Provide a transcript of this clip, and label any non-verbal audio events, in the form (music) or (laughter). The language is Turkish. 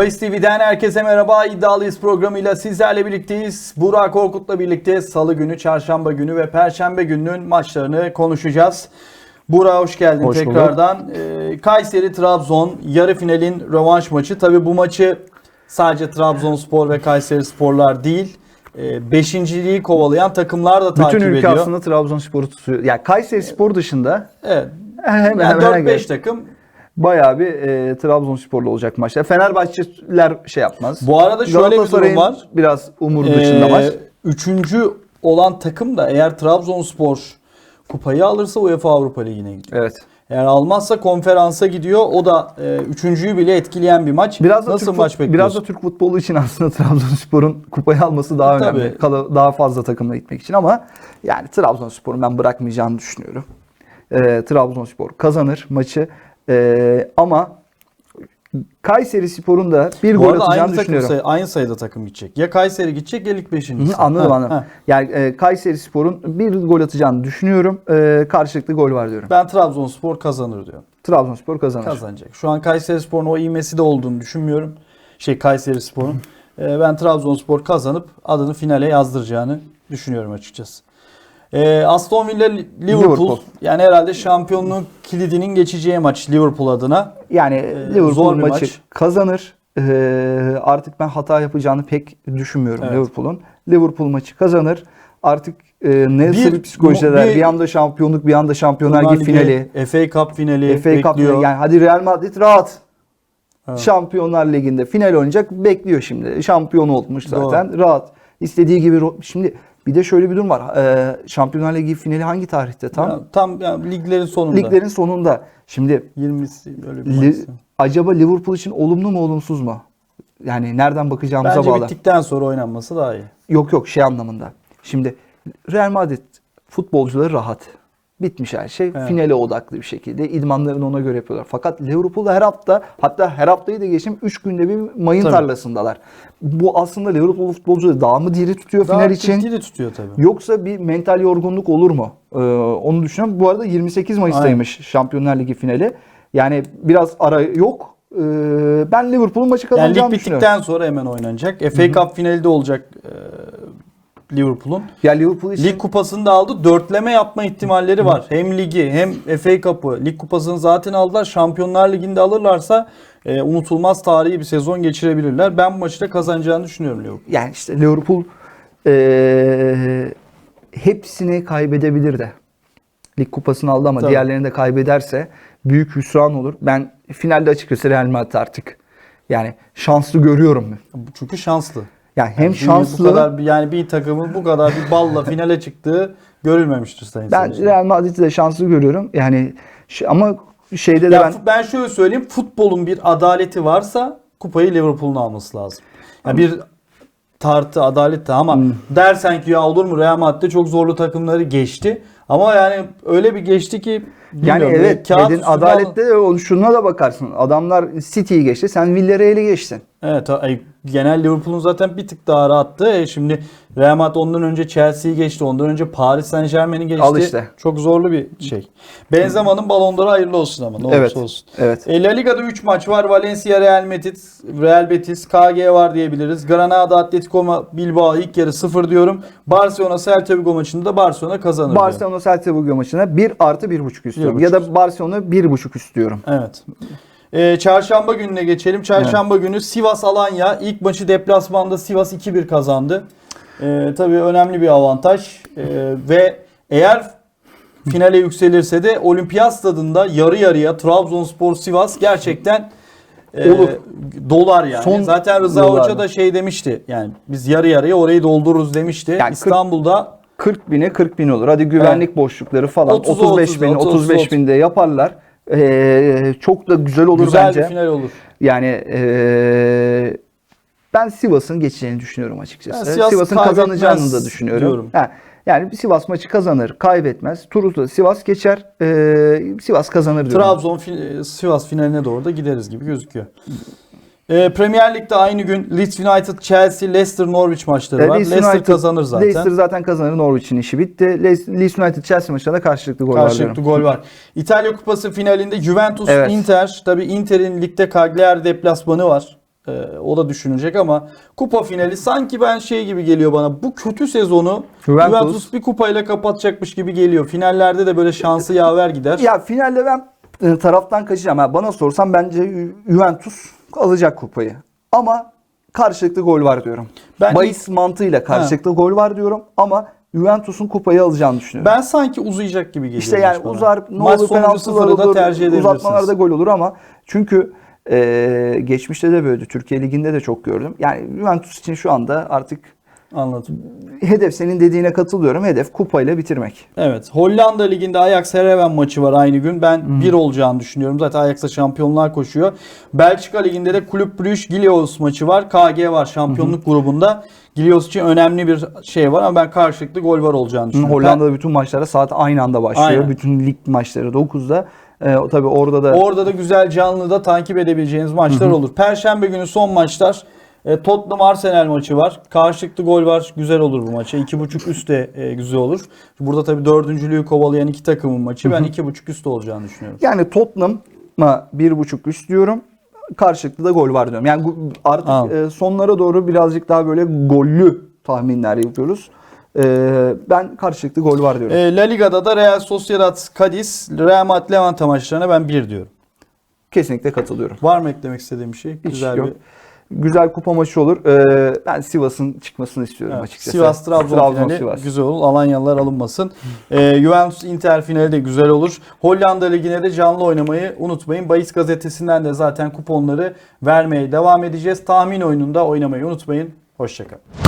Bahis TV'den herkese merhaba. İddialıyız programıyla sizlerle birlikteyiz. Burak Korkut'la birlikte salı günü, çarşamba günü ve perşembe gününün maçlarını konuşacağız. Burak hoş geldin Hoş tekrardan. Ee, Kayseri Trabzon yarı finalin rövanş maçı. Tabi bu maçı sadece Trabzonspor ve Kayseri Sporlar değil, e, beşinciliği kovalayan takımlar da takip Bütün ülke ediyor. aslında Trabzonspor'u tutuyor. Yani Kayseri Spor dışında Evet. hemen Yani hemen 4-5 takım. Bayağı bir e, Trabzonsporlu olacak maçlar. Fenerbahçeliler şey yapmaz. Bu arada şöyle bir durum var. Biraz umur dışında Ee, maç. Üçüncü olan takım da eğer Trabzonspor kupayı alırsa UEFA Avrupa Ligi'ne gidiyor. Evet. Eğer almazsa konferansa gidiyor. O da e, üçüncüyü bile etkileyen bir maç. Biraz da Nasıl Türk, maç bekliyorsun? biraz da Türk futbolu için aslında (laughs) Trabzonspor'un kupayı alması daha E, tabii. önemli. Kala- daha fazla takımla gitmek için ama yani Trabzonspor'un ben bırakmayacağını düşünüyorum. Ee, Trabzonspor kazanır maçı. Ee, ama Kayseri Spor'un da bir Bu gol arada atacağını aynı, düşünüyorum. sayı, aynı sayıda takım gidecek. Ya Kayseri gidecek ya lig beşincisi. Hı, anladım Ha, anladım. ha. Yani e, Kayseri Spor'un bir gol atacağını düşünüyorum. E, karşılıklı gol var diyorum. Ben Trabzonspor kazanır diyorum. Trabzonspor kazanır. Kazanacak. Şu an Kayseri Spor'un o ivmesi de olduğunu düşünmüyorum. Şey Kayseri Spor'un. Ee, ben Trabzonspor kazanıp adını finale yazdıracağını düşünüyorum açıkçası. Ee, Aston Villa Liverpool, Liverpool. yani herhalde şampiyonluğun kilidinin geçeceği maç Liverpool adına. Yani Liverpool zor maçı maç. kazanır. E, artık ben hata yapacağını pek düşünmüyorum Evet. Liverpool'un. Liverpool maçı kazanır. Artık e, nasıl Bir- psikolojiler? bir- Bir, anda şampiyonluk, bir anda Şampiyonlar Ligi finali. FA Cup finali FA Cup bekliyor. finali. Yani hadi Real Madrid rahat. Evet. Şampiyonlar Ligi'nde final oynayacak bekliyor şimdi. Şampiyon olmuş zaten. Rahat. İstediği gibi şimdi bir de şöyle bir durum var. Ee, Şampiyonlar Ligi finali hangi tarihte tam? Ya, tam yani liglerin sonunda. Liglerin sonunda. Şimdi 20'si öyle bir Li- acaba Liverpool için olumlu mu olumsuz mu? Yani nereden bakacağımıza Bence bağlı. bittikten sonra oynanması daha iyi. Yok yok şey anlamında. Şimdi Real Madrid futbolcuları rahat. Bitmiş her şey. Evet. Finale odaklı bir şekilde. idmanlarını ona göre yapıyorlar. Fakat Liverpool her hafta hatta her haftayı da geçim 3 günde bir mayın Tabii. tarlasındalar. Bu aslında Liverpool futbolcuları daha mı diri tutuyor Daha final için? tilkili tutuyor tabii. Yoksa bir mental yorgunluk olur mu? Ee, onu düşünüyorum. Bu arada 28 Mayıs'taymış Şampiyonlar Ligi finali. Yani biraz ara yok. Ee, ben Liverpool'un maçı Yani lig kazanacağını düşünüyorum. bittikten sonra hemen oynanacak. FA Cup finali de olacak Liverpool'un. Ya Liverpool için Lig kupasını da aldı. Dörtleme yapma ihtimalleri var. Hem ligi hem FA Cup'ı. Lig kupasını zaten aldılar. Şampiyonlar Ligi'nde alırlarsa e, unutulmaz tarihi bir sezon geçirebilirler. Ben bu maçı da kazanacağını düşünüyorum Liverpool. yani işte Liverpool ee, hepsini kaybedebilir de. Lig kupasını aldı ama Tabii. diğerlerini de kaybederse büyük hüsran olur. Ben finalde açıkçası Real Madrid artık yani şanslı görüyorum. Çünkü şanslı. Yani hem Yani şanslı Bu kadar bir- yani bir takımın bu kadar bir balla finale çıktığı görülmemiştir sayın ben seyirciler. Real Madrid'i de şanslı görüyorum. Yani ama şeyde de Ya ben ben... şöyle söyleyeyim. Futbolun bir adaleti varsa kupayı Liverpool'un alması lazım. Ya bir tartı adalet de ama Hmm. dersen ki ya olur mu Real Madrid çok zorlu takımları geçti. Ama yani öyle bir geçti ki Yani evet üstünde adalette de şuna da bakarsın. Adamlar City'yi geçti. Sen Villarreal'i geçtin. Evet ay, genel Liverpool'un zaten bir tık daha rahattı. E şimdi Real Madrid ondan önce Chelsea'yi geçti. Ondan önce Paris Saint Germain'i geçti. Al işte. Çok zorlu bir şey. Benzema'nın balonları hayırlı olsun ama ne olursa Evet. olsun. Evet. E, La Liga'da 3 maç var. Valencia, Real Betis, Real Betis, KG var diyebiliriz. Granada, Atletico Bilbao ilk yarı 0 diyorum. Barcelona, Celta Vigo maçında da Barcelona kazanır. Barcelona Celta Vigo maçına 1 artı 1.5 istiyorum. 1.5 Ya da Barcelona 1.5 istiyorum. Evet. Ee, çarşamba gününe geçelim. Çarşamba günü Sivas Alanya ilk maçı deplasmanda Sivas 2-1 kazandı. Ee, tabii önemli bir avantaj. Ee, ve eğer finale yükselirse de Olimpiyat Stadında yarı yarıya Trabzonspor Sivas gerçekten e, Olur. dolar yani. Son Zaten Rıza yıllarda. Hoca da şey demişti. Yani biz yarı yarıya orayı doldururuz demişti. Yani İstanbul'da 40 bine 40 bin olur. Hadi güvenlik boşlukları falan 30'a 35 bin 30'a, 35 30'a. binde yaparlar. Ee, çok da güzel olur güzel bence. bir final olur. Yani ee, ben Sivas'ın geçeceğini düşünüyorum açıkçası. Sivas Sivas'ın kazanacağını da düşünüyorum. diyorum. Ha, yani Sivas maçı kazanır, kaybetmez. Turut'ta Sivas geçer, ee, Sivas kazanır diyorum. Trabzon Sivas finaline doğru da gideriz gibi gözüküyor. Ee, Premier Lig'de aynı gün Leeds United, Chelsea, Leicester, Norwich maçları Ee, var. Leeds Leicester United- kazanır zaten. Leicester zaten kazanır. Norwich'in işi bitti. Leeds United Chelsea maçında da karşılıklı gol var Karşılıklı gol var. İtalya Kupası finalinde Juventus Evet. Inter. Tabi Inter'in ligde Cagliari deplasmanı var. Ee, o da düşünecek ama kupa finali sanki ben şey gibi geliyor bana. Bu kötü sezonu Juventus- Juventus, bir kupayla kapatacakmış gibi geliyor. Finallerde de böyle şansı yaver gider. Ya finalde ben e, taraftan kaçacağım. Ha, bana sorsan bence Ju- Juventus alacak kupayı. Ama karşılıklı gol var diyorum. Ben- Bahis mantığıyla karşılıklı gol var diyorum ama Juventus'un kupayı alacağını düşünüyorum. Ben sanki uzayacak gibi geliyor. İşte yani bana. uzar ne Maç olur penaltılar olur, tercih uzatmalarda gol olur ama çünkü e, geçmişte de böyleydi. Türkiye Ligi'nde de çok gördüm. Yani Juventus için şu anda artık Anladım. hedef senin dediğine katılıyorum. Hedef kupayla bitirmek. Evet. Hollanda Ligi'nde Ajax Herenveen maçı var aynı gün. Ben bir olacağını düşünüyorum. Zaten Ajax'a şampiyonlar koşuyor. Belçika Ligi'nde de Kulüp Brugge Gileos maçı var. KG var şampiyonluk grubunda. Gileos için önemli bir şey var ama ben karşılıklı gol var olacağını düşünüyorum. Hollanda'da bütün maçlara saat aynı anda başlıyor. Aynen. Bütün lig maçları 9'da. E, o tabii orada da Orada da güzel canlı da takip edebileceğiniz maçlar olur. Perşembe günü son maçlar. E, Tottenham Arsenal maçı var. Karşılıklı gol var. Güzel olur bu maça. 2.5 üst de e, güzel olur. Burada tabii dördüncülüğü kovalayan iki takımın maçı. Ben 2.5 üst olacağını düşünüyorum. yani Tottenham'a 1.5 üst diyorum. Karşılıklı da gol var diyorum. Yani artık Anladım. e, sonlara doğru birazcık daha böyle gollü tahminler yapıyoruz. E, ben karşılıklı gol var diyorum. E, La Liga'da da Real Sociedad, Cadiz, Real Madrid, Levante maçlarına ben 1 diyorum. Kesinlikle katılıyorum. Var mı eklemek istediğim bir şey? Hiç Güzel yok. bir Güzel kupa maçı olur. E, ben Sivas'ın çıkmasını istiyorum Evet, açıkçası. Sivas Trabzon, finali Sivas. güzel olur. Alanyalılar alınmasın. Ee, Juventus Inter finali de güzel olur. Hollanda Ligi'ne de canlı oynamayı unutmayın. Bayis gazetesinden de zaten kuponları vermeye devam edeceğiz. Tahmin oyununda oynamayı unutmayın. Hoşçakalın.